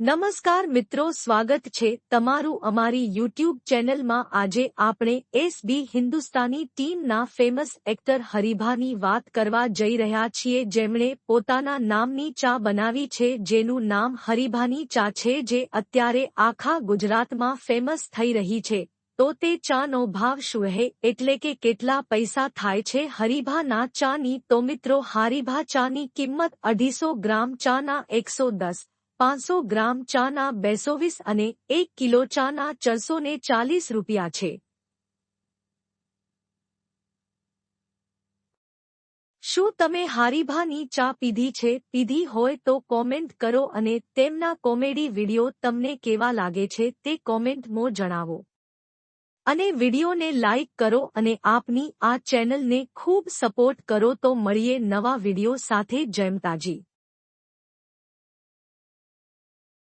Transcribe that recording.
નમસ્કાર મિત્રો, સ્વાગત છે તમારું અમારી યુટ્યુબ ચેનલમાં. આજે આપણે એસબી હિન્દુસ્તાની ટીમના ફેમસ એક્ટર હરિભાની વાત કરવા જઈ રહ્યા છીએ. જેમણે પોતાના નામની ચા બનાવી છે, જેનું નામ હરિભાની ચા છે, જે અત્યારે આખા ગુજરાતમાં ફેમસ થઈ રહી છે. તો તે ચાનો ભાવ શું હે? એટલે કે કેટલા પૈસા થાય છે હરિભાના ચાની? તો મિત્રો, હરિભા ચાની કિંમત અઢીસો ગ્રામ, ચાના એકસો દસ. પાંચસો ગ્રામ ચાના બેસોવીસ અને એક કિલો ચાના ચારસો ને ચાલીસ રૂપિયા છે. શું તમે હારીભાની ચા પીધી છે? પીધી હોય તો કોમેન્ટ કરો અને તેમના કોમેડી વીડિયો તમને કેવા લાગે છે તે કોમેન્ટમાં જણાવો. અને વિડીયોને લાઇક કરો અને આપની આ ચેનલને ખૂબ સપોર્ટ કરો તો મળીએ નવા વીડિયો સાથે. જયમતાજી